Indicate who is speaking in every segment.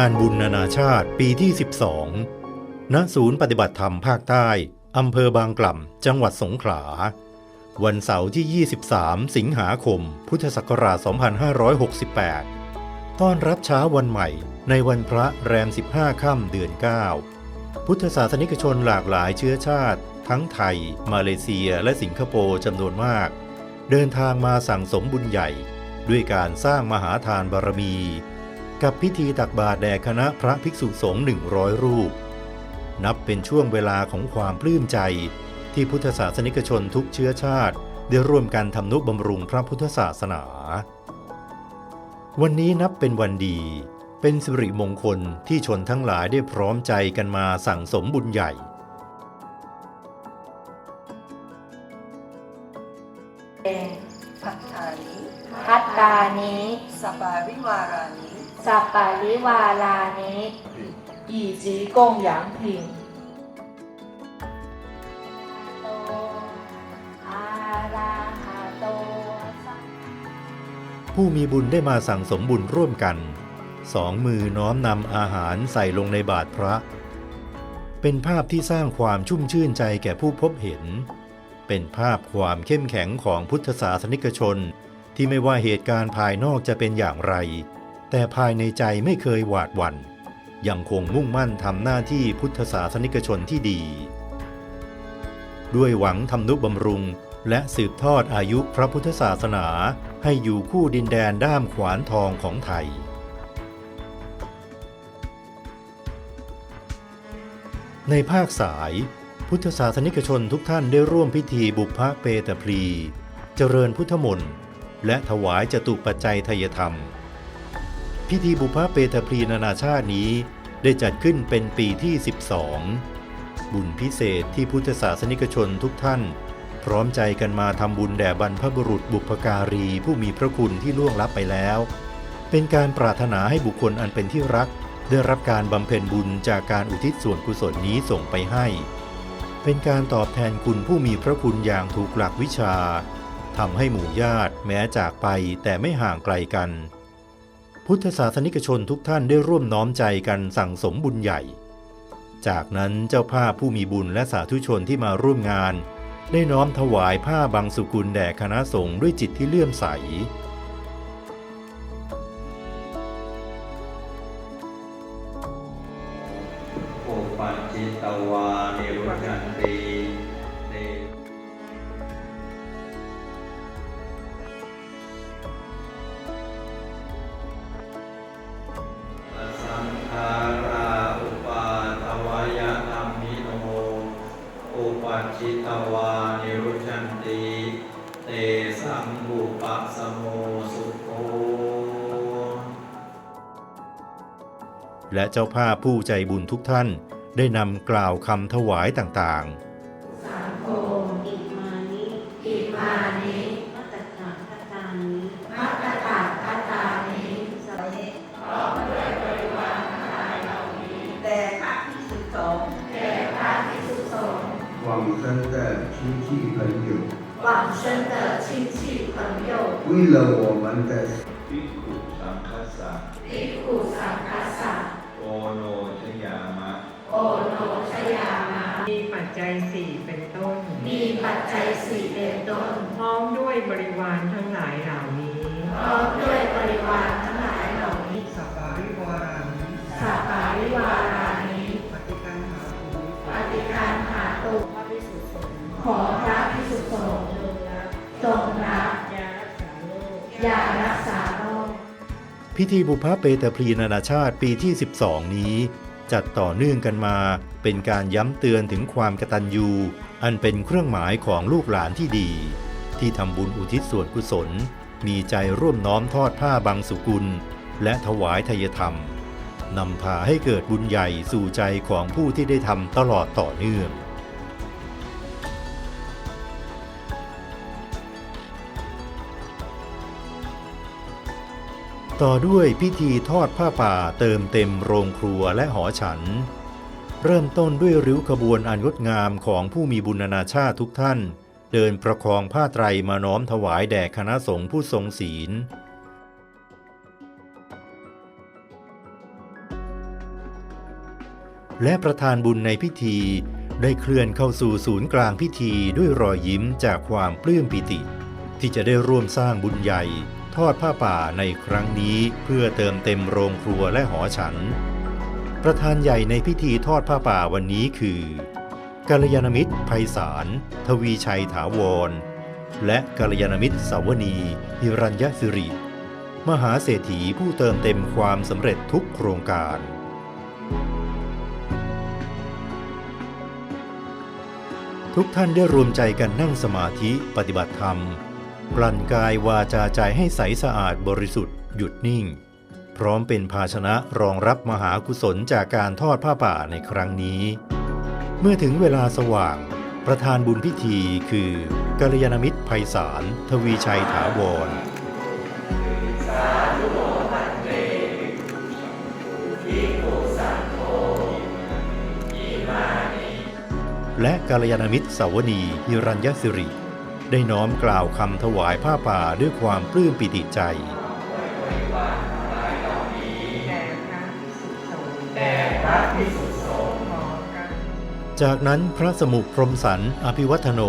Speaker 1: งานบุญนานาชาติปีที่ 12 ณ ศูนย์ปฏิบัติธรรมภาคใต้ อำเภอบางกล่ำ จังหวัดสงขลา วันเสาร์ที่ 23 สิงหาคม พุทธศักราช 2568 ต้อนรับเช้าวันใหม่ในวันพระแรม 15 ค่ำเดือน 9 พุทธศาสนิกชนหลากหลายเชื้อชาติ ทั้งไทย มาเลเซีย และสิงคโปร์จำนวนมาก เดินทางมาสั่งสมบุญใหญ่ ด้วยการสร้างมหาทานบารมี กับพิธีตักบาตรแด่คณะพระภิกษุสงฆ์100 รูป นับเป็นช่วงเวลาของความปลื้มใจ ที่พุทธศาสนิกชนทุกเชื้อชาติ ได้ร่วมกันทำนุบำรุงพระพุทธศาสนา วันนี้นับเป็นวันดี เป็นสิริมงคลที่ชนทั้งหลายได้พร้อมใจกันมาสั่งสมบุญใหญ่
Speaker 2: พัฒนานิ
Speaker 3: พัตตานิ
Speaker 2: สปาริวารานิ
Speaker 3: สัปปะริวาลานิ
Speaker 4: 以及供养品
Speaker 1: ผู้มีบุญได้มาสั่งสมบุญร่วมกัน สองมือน้อมนำอาหารใส่ลงในบาตรพระ เป็นภาพที่สร้างความชุ่มชื่นใจแก่ผู้พบเห็น เป็นภาพความเข้มแข็งของพุทธศาสนิกชน ที่ไม่ว่าเหตุการณ์ภายนอกจะเป็นอย่างไร แต่ภายในใจไม่เคยหวาดหวัน่นยังคงมุ่งมั่นทำหน้าที่พุทธศาสนิกชนที่ดี ด้วยหวังทำนุบำรุงและสืบทอดอายุพระพุทธศาสนาให้อยู่คู่ดินแดนด้ามขวานทองของไทย ในภาคสาย พุทธศาสนิกชนทุกท่านได้ร่วมพิธีบุพพเปตพรีเจริญพุทธมนต์ และถวายจตุปัจจัยทยธรรม พิธีบุพเพเตพรีนานาชาตินี้ได้จัดขึ้นเป็นปีที่ 12 บุญพิเศษที่พุทธศาสนิกชนทุกท่าน พร้อมใจกันมาทำบุญแด่บรรพบุรุษบุพการีผู้มีพระคุณที่ล่วงลับไปแล้ว เป็นการปรารถนาให้บุคคลอันเป็นที่รัก ได้รับการบำเพ็ญบุญจากการอุทิศส่วนกุศลนี้ส่งไปให้ เป็นการตอบแทนคุณผู้มีพระคุณอย่างถูกหลักวิชาทำให้หมู่ญาติแม้จากไปแต่ไม่ห่างไกลกัน พุทธศาสนิกชนทุกท่านได้ร่วมน้อมใจกันสั่งสมบุญใหญ่ จากนั้นเจ้าภาพผู้มีบุญและสาธุชนที่มาร่วมงาน ได้น้อมถวายผ้าบางสุกุลแด่คณะสงฆ์ด้วยจิตที่เลื่อมใส
Speaker 5: วานิรุชันติเตสังบุปัสสโมสุโภ
Speaker 1: และเจ้าภาพผู้ใจบุญทุกท่านได้นำกล่าวคำถวายต่าง
Speaker 3: โออิมานิอิมานิมัตตถาคตานิมัตตถาคตานิสัพเพ
Speaker 2: แต่พระภิกษุสงฆ์
Speaker 6: 往生的亲戚朋友，
Speaker 3: 往生的亲戚朋友
Speaker 6: 为了我们的
Speaker 5: ภิกขุสังคัสสะ
Speaker 3: ภิกขุสังฆสะ
Speaker 5: โอโนชยามะ
Speaker 3: โอโนชยามา
Speaker 4: มีปัจจัยสี่เป็นต้น
Speaker 3: มีปัจจัยสี่เป็นต้น
Speaker 4: พร้อมด้วยบริวารทั้งหลายเหล่านี้
Speaker 3: พร้อมด้วยบริวาร
Speaker 4: พิ
Speaker 1: ธีบุพพเปตพีนานาชาติปีที่ 12 นี้ จัดต่อเนื่องกันมา เป็นการย้ำเตือนถึงความกตัญญูอันเป็นเครื่องหมายของลูกหลานที่ดี ที่ทำบุญอุทิศส่วนกุศล มีใจร่วมน้อมทอดผ้าบางสุกุล และถวายทายธรรมนำพาให้เกิดบุญใหญ่สู่ใจของผู้ที่ได้ทำตลอดต่อเนื่อง ต่อด้วยพิธีทอดผ้าป่าเติมเต็มโรงครัวและหอฉัน เริ่มต้นด้วยริ้วขบวนอันงดงามของผู้มีบุญนานาชาติทุกท่าน เดินประคองผ้าไตรมาน้อมถวายแด่คณะสงฆ์ผู้ทรงศีลและประธานบุญในพิธีได้เคลื่อนเข้าสู่ศูนย์กลางพิธีด้วยรอยยิ้มจากความปลื้มปิติ ที่จะได้ร่วมสร้างบุญใหญ่ อดผ้าป่าในครั้งนี้เพื่อเติมเต็มโรงครัวและหอฉัน ประธานใหญ่ในพิธีทอดผ้าป่าวันนี้คือกัลยาณมิตรไพศาล ทวีชัยถาวร และกัลยาณมิตรสาวนีฮิรัญยสิริ มหาเศรษฐีผู้เติมเต็มความสำเร็จทุกโครงการทุกท่านได้รวมใจกันนั่งสมาธิปฏิบัติธรรม กลั่นกายวาจาใจให้ใสสะอาดบริสุทธิ์หยุดนิ่ง พร้อมเป็นภาชนะรองรับมหากุศลจากการทอดผ้าป่าในครั้งนี้ เมื่อถึงเวลาสว่าง ประธานบุญพิธีคือ กัลยาณมิตรไพศาลทวีชัยถาวรและกัลยาณมิตรสาวนีฮิรัญยสิริ ได้น้อมกล่าวคำถวายผ้าป่าด้วยความปลื้มปิติใจจากนั้นพระสมุพรมสันอภิวัฒโน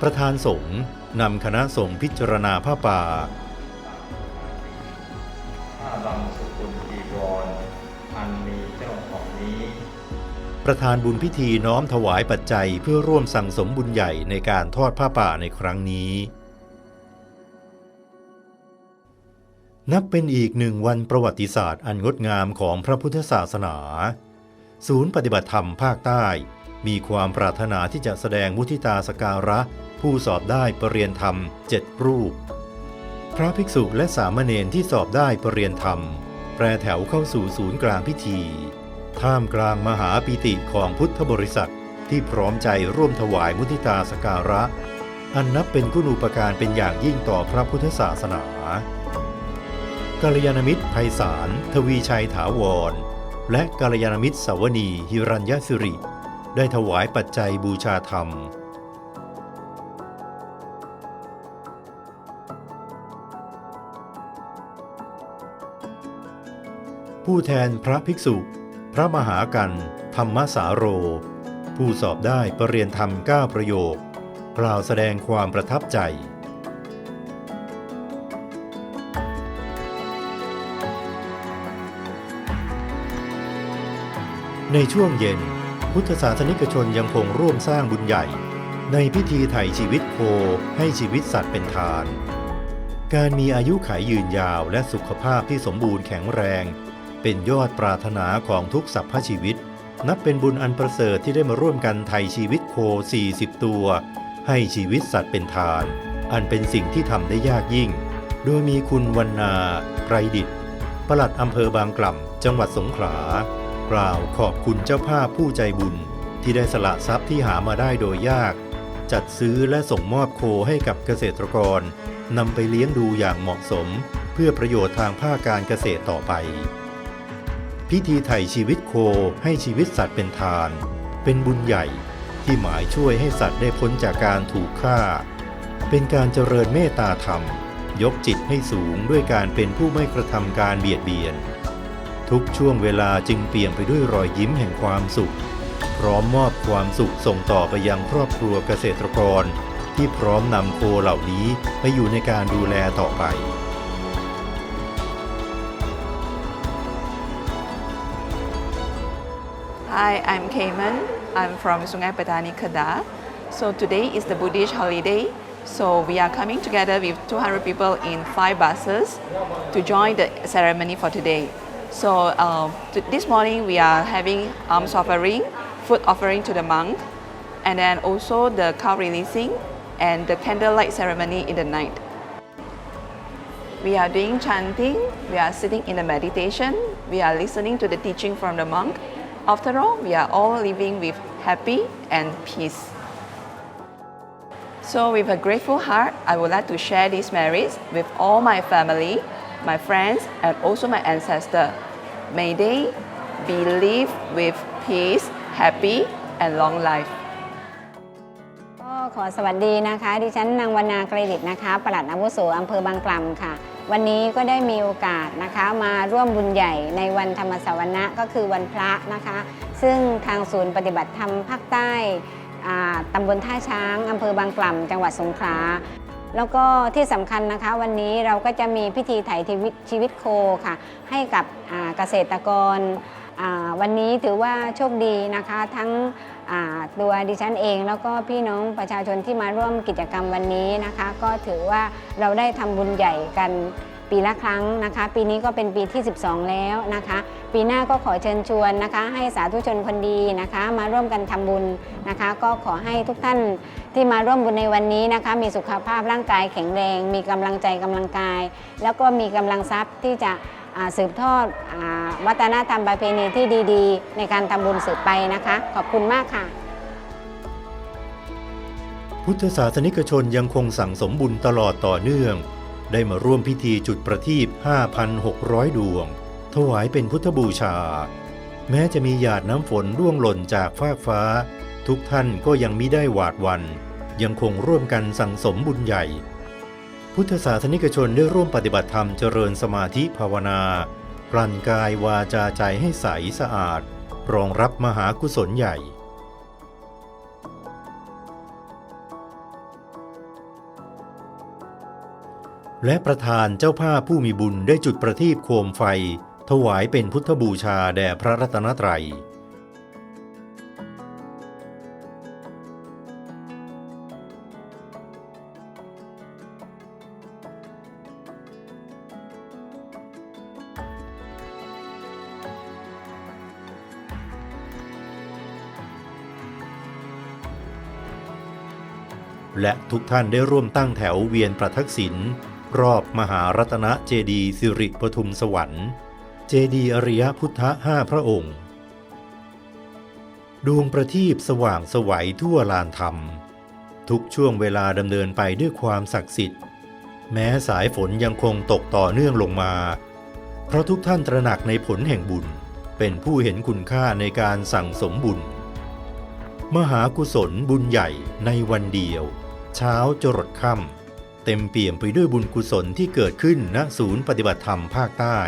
Speaker 1: ประธานสงฆ์นำคณะสงฆ์พิจารณาผ้าป่า ประธานบุญพิธีน้อมถวายปัจจัยเพื่อร่วมสั่งสมบุญใหญ่ในการทอดผ้าป่าในครั้งนี้ นับเป็นอีกหนึ่งวันประวัติศาสตร์อันงดงามของพระพุทธศาสนา ศูนย์ปฏิบัติธรรมภาคใต้ มีความปรารถนาที่จะแสดงมุทิตาสการะ ผู้สอบได้ปรริยนธรรมเจ็ดรูป พระภิกษุและสามเณรที่สอบได้ปรริยนธรรม แปรแถวเข้าสู่ศูนย์กลางพิธี ท่ามกลางมหาปิติของพุทธบริษัทที่พร้อมใจร่วมถวายมุทิตาสการะ อันนับเป็นคุณูปการเป็นอย่างยิ่งต่อพระพุทธศาสนากัลยาณมิตรไพศาลทวีชัยถาวร และกัลยาณมิตรสาวนีฮิรัญยสิริ ได้ถวายปัจจัยบูชาธรรมผู้แทนพระภิกษุ ระมหากันธรรมสาโร ผู้สอบได้ปรริยนธรรม 9 ประโยค กล่าวแสดงความประทับใจในช่วงเย็น พุทธศาสนิกชนยังคงร่วมสร้างบุญใหญ่ ในพิธีไถ่ชีวิตโคให้ชีวิตสัตว์เป็นทาน การมีอายุขัยยืนยาวและสุขภาพที่สมบูรณ์แข็งแรง เป็นยอดปรารถนาของทุกสรรพชีวิต นับเป็นบุญอันประเสริฐที่ได้มาร่วมกันไถ่ชีวิตโค 40 ตัว ให้ชีวิตสัตว์เป็นทาน อันเป็นสิ่งที่ทำได้ยากยิ่ง โดยมีคุณวันนาไกรดิตปลัดอำเภอบางกล่ำจังหวัดสงขลากล่าวขอบคุณเจ้าภาพผู้ใจบุญ ที่ได้สละทรัพย์ที่หามาได้โดยยาก จัดซื้อและส่งมอบโคให้กับเกษตรกรนำไปเลี้ยงดูอย่างเหมาะสม เพื่อประโยชน์ทางภาคการเกษตรต่อไป พิธีไถ่ชีวิตโคให้ชีวิตสัตว์เป็นทาน เป็นบุญใหญ่ที่หมายช่วยให้สัตว์ได้พ้นจากการถูกฆ่า เป็นการเจริญเมตตาธรรม ยกจิตให้สูงด้วยการเป็นผู้ไม่กระทำการเบียดเบียน ทุกช่วงเวลาจึงเปลี่ยนไปด้วยรอยยิ้มแห่งความสุข พร้อมมอบความสุขส่งต่อไปยังครอบครัวเกษตรกร ที่พร้อมนำโคเหล่านี้ไปอยู่ในการดูแลต่อไป
Speaker 7: Hi, I'm Cayman. I'm from Sungai Petani, Kedah. So today is the Buddhist holiday. So we are coming together with 200 people in five buses to join the ceremony for today. So uh, this morning we are having alms offering, food offering to the monk, and then also the cow releasing and the candlelight ceremony in the night. We are doing chanting, we are sitting in the meditation, we are listening to the teaching from the monk. After all, we are all living with happy and peace. So, with a grateful heart, I would like to share these merits with all my family, my friends, and also my ancestors. May they be live with peace, happy, and long life.
Speaker 8: ก็ขอสวัสดีนะคะ ดิฉันนางวรรณาเครดิตนะคะปลัดอาวุโสอำเภอบางกล่ำค่ะ วันนี้ก็ได้มีโอกาสนะคะมาร่วมบุญใหญ่ในวันธรรมสวนะก็คือวันพระนะคะ ซึ่งทางศูนย์ปฏิบัติธรรมภาคใต้ตำบลท่าช้างอำเภอบางกล่ำจังหวัดสงขลาแล้วก็ที่สำคัญนะคะวันนี้เราก็จะมีพิธีไถ่ชีวิตโคค่ะ ให้กับเกษตรกรวันนี้ถือว่าโชคดีนะคะ ทั้ง ตัวดิฉันเอง แล้วก็พี่น้องประชาชนที่มาร่วมกิจกรรมวันนี้นะคะ ก็ถือว่าเราได้ทำบุญใหญ่กันปีละครั้งนะคะ ปีนี้ก็เป็นปีที่ 12 แล้วนะคะ ปีหน้าก็ขอเชิญชวนนะคะ ให้สาธุชนคนดีนะคะ มาร่วมกันทำบุญนะคะ ก็ขอให้ทุกท่านที่มาร่วมบุญในวันนี้นะคะ มีสุขภาพร่างกายแข็งแรง มีกำลังใจกำลังกาย แล้วก็มีกำลังทรัพย์ที่จะ สืบทอดอวัฒนธรรมประเพณีที่ดีๆ ในการทำบุญสืบไปนะคะ ขอบคุณมากค่ะ
Speaker 1: พุทธศาสนิกชนยังคงสั่งสมบุญตลอดต่อเนื่อง ได้มาร่วมพิธีจุดประทีป 5,600 ดวง ถวายเป็นพุทธบูชา แม้จะมีหยาดน้ำฝนร่วงหล่นจากฟากฟ้า ทุกท่านก็ยังมิได้หวาดวัน ยังคงร่วมกันสั่งสมบุญใหญ่ พุทธศาสนิกชนได้ร่วมปฏิบัติธรรมเจริญสมาธิภาวนา กลั่นกายวาจาใจให้ใสสะอาด รองรับมหากุศลใหญ่และประธานเจ้าภาพผู้มีบุญได้จุดประทีปโคมไฟ ถวายเป็นพุทธบูชาแด่พระรัตนตรัย และทุกท่านได้ร่วมตั้งแถวเวียนประทักษิณรอบมหารัตนเจดีสิริปทุมสวรรค์ เจดีอริยพุทธห้าพระองค์ ดวงประทีปสว่างสวัยทั่วลานธรรม ทุกช่วงเวลาดำเนินไปด้วยความศักดิ์สิทธิ์ แม้สายฝนยังคงตกต่อเนื่องลงมา เพราะทุกท่านตระหนักในผลแห่งบุญ เป็นผู้เห็นคุณค่าในการสั่งสมบุญ มหากุศลบุญใหญ่ในวันเดียว เช้าจรดค่ำเต็มเปี่ยมไปด้วยบุญกุศลที่เกิดขึ้นณศูนย์ปฏิบัติธรรมภาคใต้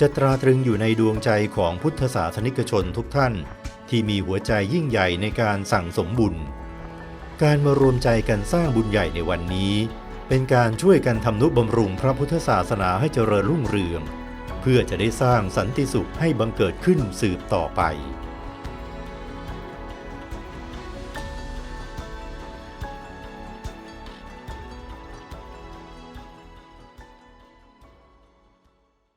Speaker 1: จะตราตรึงอยู่ในดวงใจของพุทธศาสนิกชนทุกท่าน ที่มีหัวใจยิ่งใหญ่ในการสั่งสมบุญ การมารวมใจกันสร้างบุญใหญ่ในวันนี้ เป็นการช่วยกันทำนุบำรุงพระพุทธศาสนาให้เจริญรุ่งเรือง เพื่อจะได้สร้างสันติสุขให้บังเกิดขึ้นสืบต่อไป